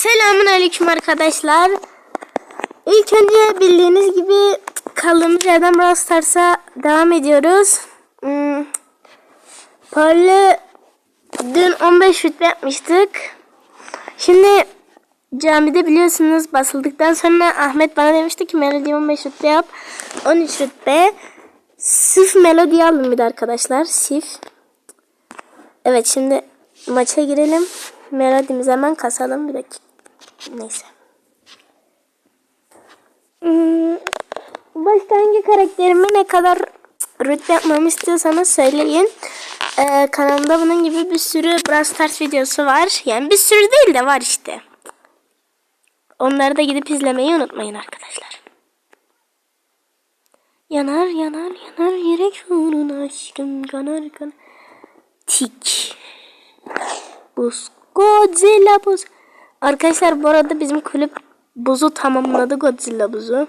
Selamun aleyküm arkadaşlar. İlk önce bildiğiniz gibi kaldığımız yerden Brawl Stars'a devam ediyoruz. Hmm. Pearl'ü dün 15 rütbe yapmıştık. Şimdi camide biliyorsunuz basıldıktan sonra Ahmet bana demişti ki Melody 15 rütbe yap. 13 rütbe. Sif Melody aldım bir de arkadaşlar. Sif. Evet şimdi maça girelim. Melodimizi hemen kasalım bir dakika. Neyse. Hmm, başka hangi karakterime ne kadar rütbe yapmamı istiyorsanız söyleyin. Ee, kanalımda bunun gibi bir sürü Brawl Stars videosu var. Yani bir sürü değil de var işte. Onları da gidip izlemeyi unutmayın arkadaşlar. Yanar yanar yanar yürek uğruna aşkım kanar kanar. Tik. Buz. Godzilla buz. Arkadaşlar bu arada bizim kulüp buzu tamamladı Godzilla buzu.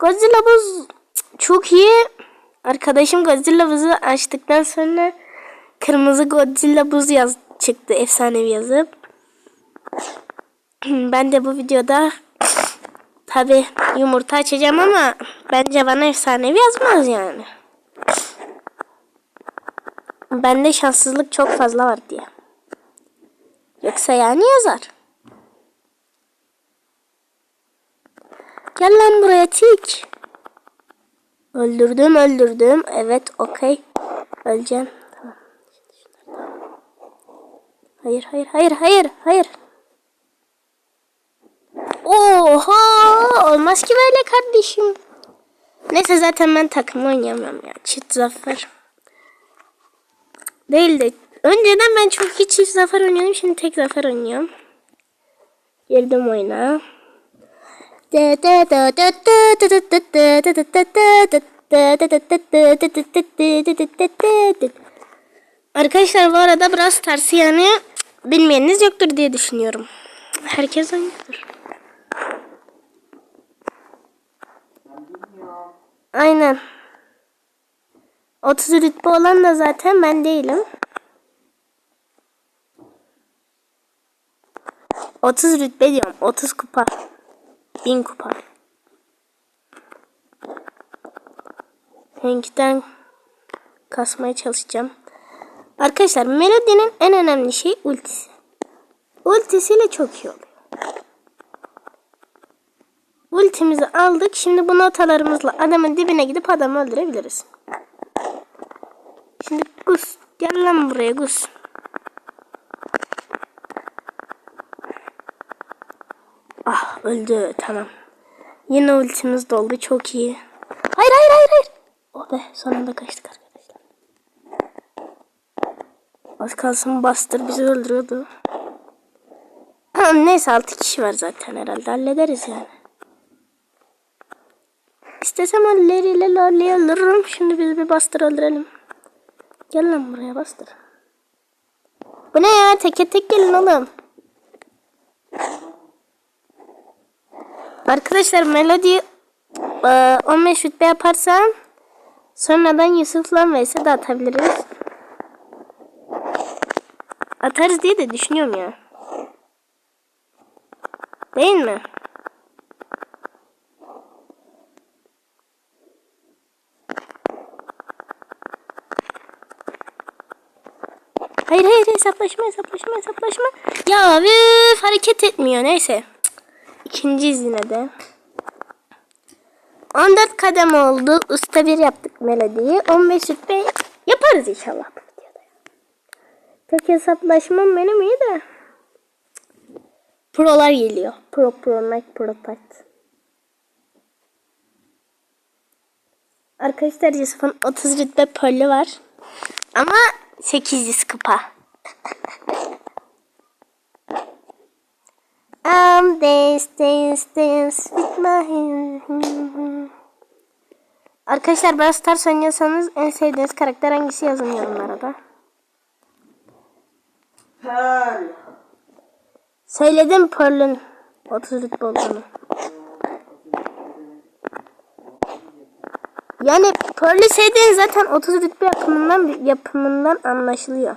Godzilla buz çok iyi. Arkadaşım Godzilla buzu açtıktan sonra kırmızı Godzilla buz yaz çıktı efsanevi yazıp. Ben de bu videoda tabi yumurta açacağım ama bence bana efsanevi yazmaz yani. Bende şanssızlık çok fazla var diye. Yoksa yani yazar. Gel lan buraya tik. Öldürdüm öldürdüm. Evet okey. Öleceğim. Hayır hayır hayır hayır hayır. Oha olmaz ki böyle kardeşim. Neyse zaten ben takım oynayamam ya. Çift zafer. Değil de önceden ben çok iyi çift zafer oynuyordum. Şimdi tek zafer oynuyorum. Girdim oyuna. Arkadaşlar bu arada Brawl Stars'ı yani bilmeyeniniz yoktur diye düşünüyorum. Herkes oynuyordur. Aynen. 30 rütbe olan da zaten ben değilim. 30 rütbe diyorum. 30 kupa. 1000 kupa. Hank'ten kasmaya çalışacağım. Arkadaşlar Melody'nin en önemli şey ultisi. Ultisiyle çok iyi oluyor. Ultimizi aldık. Şimdi bu notalarımızla adamın dibine gidip adamı öldürebiliriz. Şimdi Gus gel lan buraya Gus. Öldü tamam. Yine ultimiz doldu çok iyi. Hayır hayır hayır hayır. Oh be sonunda kaçtık arkadaşlar. Az kalsın bastır bizi öldürüyordu. Neyse 6 kişi var zaten herhalde hallederiz yani. İstesem elleriyle lolliyi öldürürüm. Şimdi biz bir bastır öldürelim. Gel lan buraya bastır. Bu ne ya? Teke tek gelin oğlum. Arkadaşlar Melody e, 15 rütbe yaparsam sonradan Yusuf'la vs de atabiliriz. Atarız diye de düşünüyorum ya. Değil mi? Hayır hayır hesaplaşma hesaplaşma hesaplaşma. Ya üf, hareket etmiyor neyse. İkinciyiz yine de. 14 kadem oldu. Usta bir yaptık melodiyi. 15 rütbe yaparız inşallah. Tek hesaplaşmam benim iyi de. Prolar geliyor. Pro Pro Mac Pro Part. Arkadaşlar Yusuf'un 30 rütbe pölü var. Ama 800 kupa. I'm dance dance dance with my hand. Arkadaşlar Brawl Stars oynuyorsanız en sevdiğiniz karakter hangisi yazın yorumlara da. Pearl. Söyledim Pearl'ün 30 rütbe olduğunu. Yani Pearl'ü sevdiğin zaten 30 rütbe yapımından yapımından anlaşılıyor.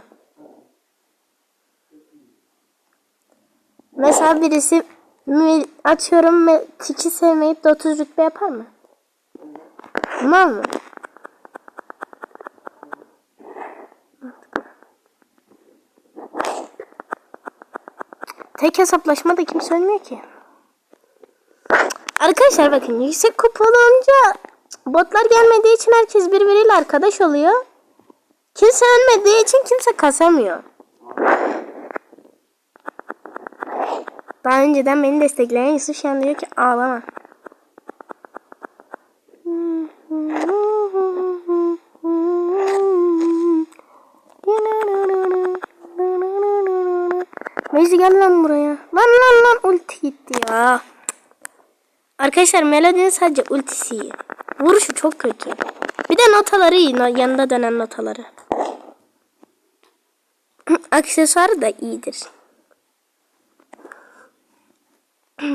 Mesela birisi atıyorum tiki sevmeyip de 30 rütbe yapar mı? Tamam mı? Tek hesaplaşma da kimse ölmüyor ki. Arkadaşlar bakın yüksek kupalı olunca botlar gelmediği için herkes birbiriyle arkadaş oluyor. Kimse ölmediği için kimse kasamıyor. Daha önceden beni destekleyen Yusuf şu an diyor ki ağlama. Mezi gel lan buraya. Lan lan lan ulti gitti ya. Arkadaşlar Melody'nin sadece ultisi. Vuruşu çok kötü. Bir de notaları iyi. Yanında dönen notaları. Aksesuarı da iyidir. Korkma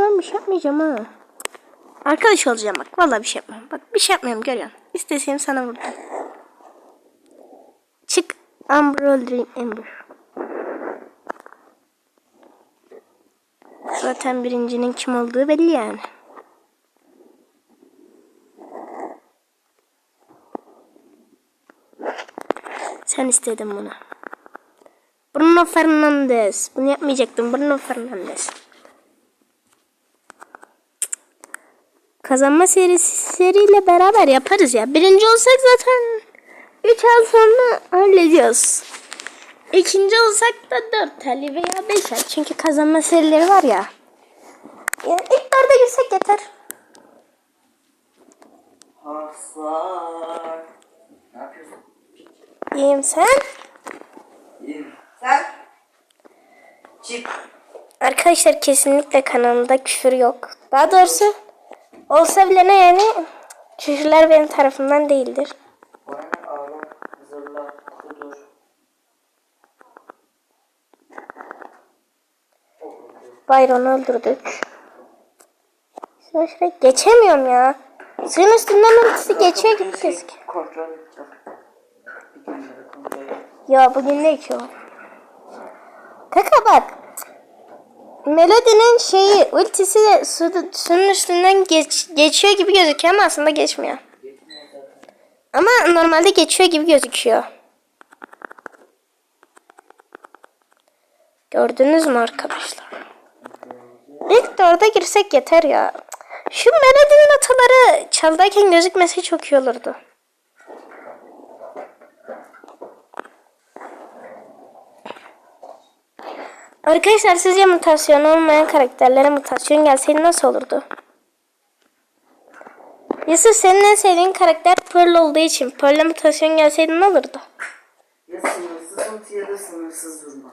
lan bir şey yapmayacağım ha. Arkadaş olacağım bak. Vallahi bir şey yapmam. Bak bir şey yapmıyorum görüyorsun. İsteseyim sana vurdum. Çık. Amber öldüreyim Amber. Zaten birincinin kim olduğu belli yani. Sen istedin bunu. Bruno Fernandes. Bunu yapmayacaktım. Bruno Fernandes. Kazanma serisi seriyle beraber yaparız ya. Birinci olsak zaten 3 ay sonra hallediyoruz. İkinci olsak da 4 ay veya 5 ay. Çünkü kazanma serileri var ya. Yani ilk dörde girsek yeter. Aslan. Ne yapıyorsun? İyiyim sen. İyiyim. Sen? Çık. Arkadaşlar kesinlikle kanalımda küfür yok. Daha doğrusu olsa bile ne yani küfürler benim tarafımdan değildir. Byron'u öldürdük. Şuna şuraya geçemiyorum ya. Suyun üstünden ultisi geçiyor gibi Şey, gözüküyor. Ya bugün ne ki o? Kaka bak. Melody'nin şeyi ultisi de su, suyun üstünden geç, geçiyor gibi gözüküyor ama aslında geçmiyor. Ama normalde geçiyor gibi gözüküyor. Gördünüz mü arkadaşlar? İlk dörde girsek yeter ya. Şu melodinin notaları çaldayken gözükmesi çok iyi olurdu. Arkadaşlar sizce mutasyon olmayan karakterlere mutasyon gelseydi nasıl olurdu? Yusuf senin en sevdiğin karakter Pearl olduğu için Pearl'e mutasyon gelseydi ne olurdu? Ya sınırsız ulti ya da sınırsız durma.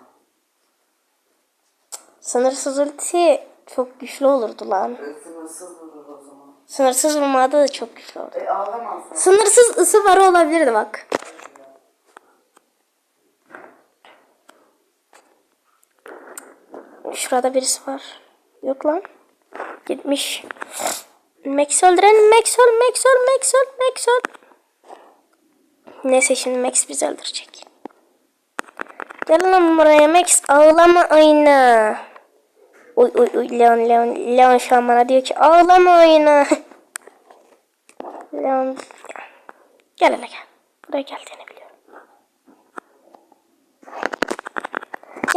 Sınırsız ulti çok güçlü olurdu lan. E, sınırsız durur o zaman. Sınırsız vurmada da çok güçlü olurdu. E ağlamazsın. Sınırsız ısı varı olabilirdi bak. Şurada birisi var. Yok lan. Gitmiş. Max öldürelim. Max öl, Max öl, Max öl, Max öl. Neyse şimdi Max bizi öldürecek. Gel lan buraya Max. Ağlama oyna. Uy uy uy Leon Leon. Leon şu an bana diyor ki ağlama oyna. Leon. Gel hele gel. Buraya geldiğini biliyorum.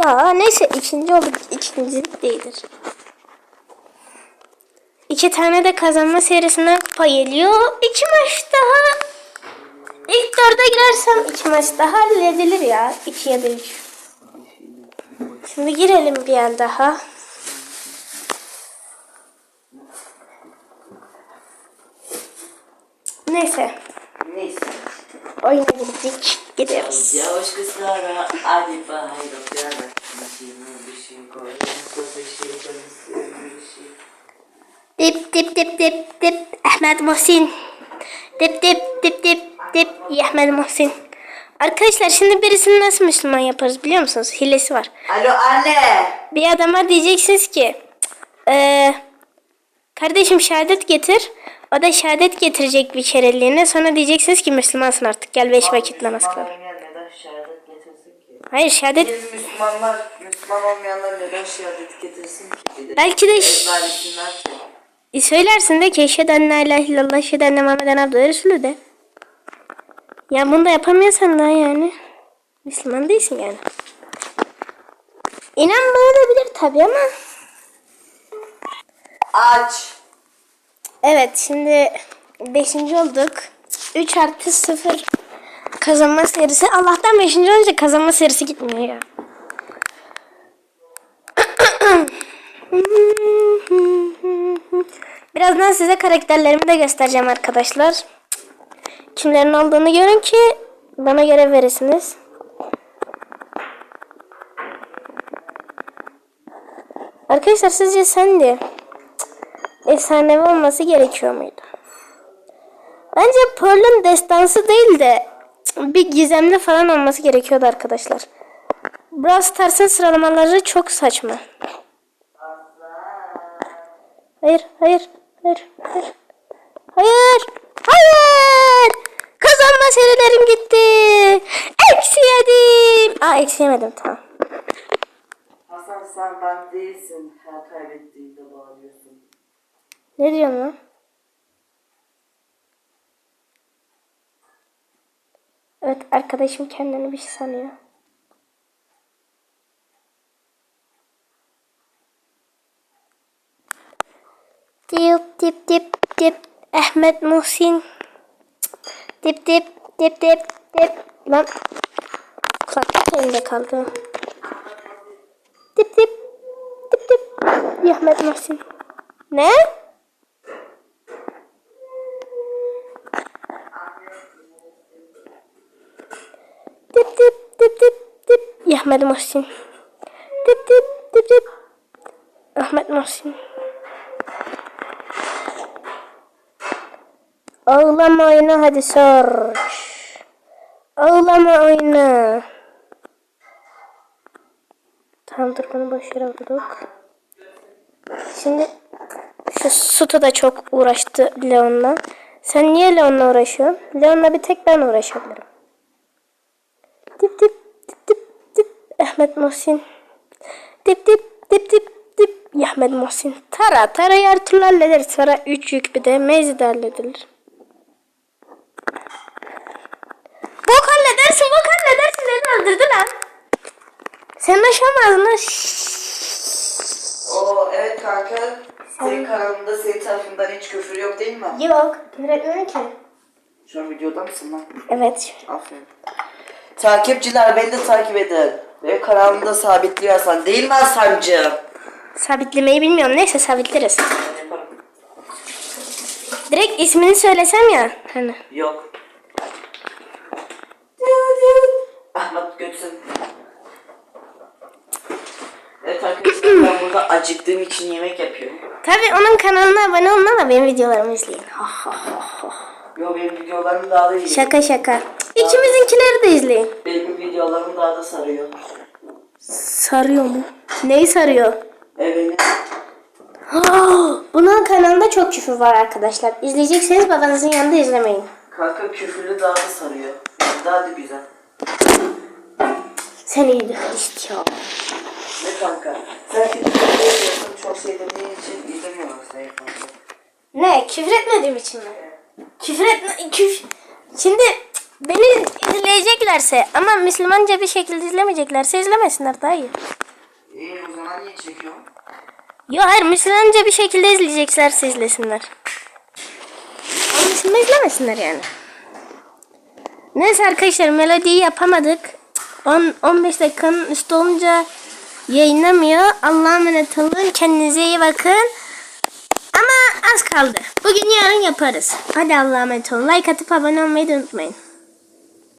Ya neyse ikinci olduk. İkincilik değildir. İki tane de kazanma serisinden kupa geliyor. İki maç daha. İlk dörde girersem iki maç daha halledilir ya. İki ya da üç. Şimdi girelim bir el daha. Neyse. Oyuna gittik. Gidiyoruz. Yavaş kızlara hadi kızışı dişi. Dip dip dip dip dip Ahmet Muhsin. Dip dip dip dip dip Ahmet Muhsin. Arkadaşlar şimdi birisini nasıl Müslüman yaparız biliyor musunuz? Hilesi var. Alo anne. Bir adama diyeceksiniz ki eee kardeşim şehadet getir. O da şehadet getirecek bir kereliğine. Sonra diyeceksiniz ki Müslümansın artık. Gel beş vakit namaz kıl. Hayır şehadet Diyelim Müslümanlar, Müslüman olmayanlar neden şehadet getirsin ki? Belki de. E, söylersin de ki eşhedü en la ilahe illallah eşhedü enne Muhammeden abdühü ve resulü de. Ya bunu da yapamıyorsan daha yani. Müslüman değilsin yani. İnanmayabilir tabii ama. Aç. Evet şimdi 5. olduk. 3 artı 0 kazanma serisi. Allah'tan 5. olunca kazanma serisi gitmiyor ya. Birazdan size karakterlerimi de göstereceğim arkadaşlar. Kimlerin olduğunu görün ki bana göre verirsiniz. Arkadaşlar sizce sence efsanevi olması gerekiyor muydu? Bence Pearl'ün destansı değil de bir gizemli falan olması gerekiyordu arkadaşlar. Brawl Stars'ın sıralamaları çok saçma. Hayır, hayır, hayır, hayır. Hayır, hayır. Kazanma serilerim gitti. Eksi yedim. Aa eksi yemedim tamam. Hasan sen ben değilsin. Her kaybettiğinde bağırıyorsun. Ne diyorsun lan? Evet arkadaşım kendini bir şey sanıyor. Dip dip dip dip Ahmet Muhsin Dip dip dip dip dip Lan Kulaklık elimde kaldı. Dip dip Dip dip Ahmet Muhsin Ne? Dip dip dip dip Ya Ahmet Muhsin. Dip dip dip dip Ahmet Muhsin. Ağlama oyna hadi sor. Ağlama oyna. Tamam dur bunu boş yere vurduk. Şimdi şu Suto da çok uğraştı Leon'la. Sen niye Leon'la uğraşıyorsun? Leon'la bir tek ben uğraşabilirim. Dip dip dip dip dip Ahmet Muhsin. Dip dip dip dip dip Ahmet Muhsin. Tara. Tara'yı her türlü hallederiz. Tara 3 yük bir de. Mezi de halledilir. Bok halledersin bok halledersin. Beni öldürdü lan. Sen aşamazdın lan. Oo evet kanka. Senin kanalında senin tarafından hiç küfür yok değil mi? Yok. Etmiyorum ki. Şu an videoda mısın lan? Evet. Aferin. Takipçiler beni de takip edin. Benim kanalımda sabitliyor Hasan. Değil mi Hasan'cığım? Sabitlemeyi bilmiyorum. Neyse sabitleriz. Direkt ismini söylesem ya. Hani. Yok. Ahmet götürsün. Evet arkadaşlar ben burada acıktığım için yemek yapıyorum. Tabii onun kanalına abone olun ama benim videolarımı izleyin. Yo benim videolarım daha da iyi. Şaka şaka. İkimizinkileri de izleyin. Benim videolarım daha da sarıyor. Sarıyor mu? Neyi sarıyor? Evet. Bunun kanalında çok küfür var arkadaşlar. İzleyecekseniz babanızın yanında izlemeyin. Kanka küfürlü daha da sarıyor. Daha da güzel. Sen iyi bir Hristiyan. Ne kanka? Sen küfür ediyorsun çok şey dediğin için izlemiyorlar seni kanka. Ne? Küfür etmediğim için mi? Küfür etme... Küfür... Şimdi beni izleyeceklerse ama Müslümanca bir şekilde izlemeyeceklerse izlemesinler daha iyi. İyi o zaman niye çekiyorsun? Yo hayır Müslümanca bir şekilde izleyeceklerse izlesinler. Onun dışında izlemesinler yani. Neyse arkadaşlar melodiyi yapamadık. 10 15 dakikanın üstü olunca yayınlamıyor. Allah'a emanet olun. Kendinize iyi bakın. Ama az kaldı. Bugün yarın yaparız. Hadi Allah'a emanet olun. Like atıp abone olmayı da unutmayın.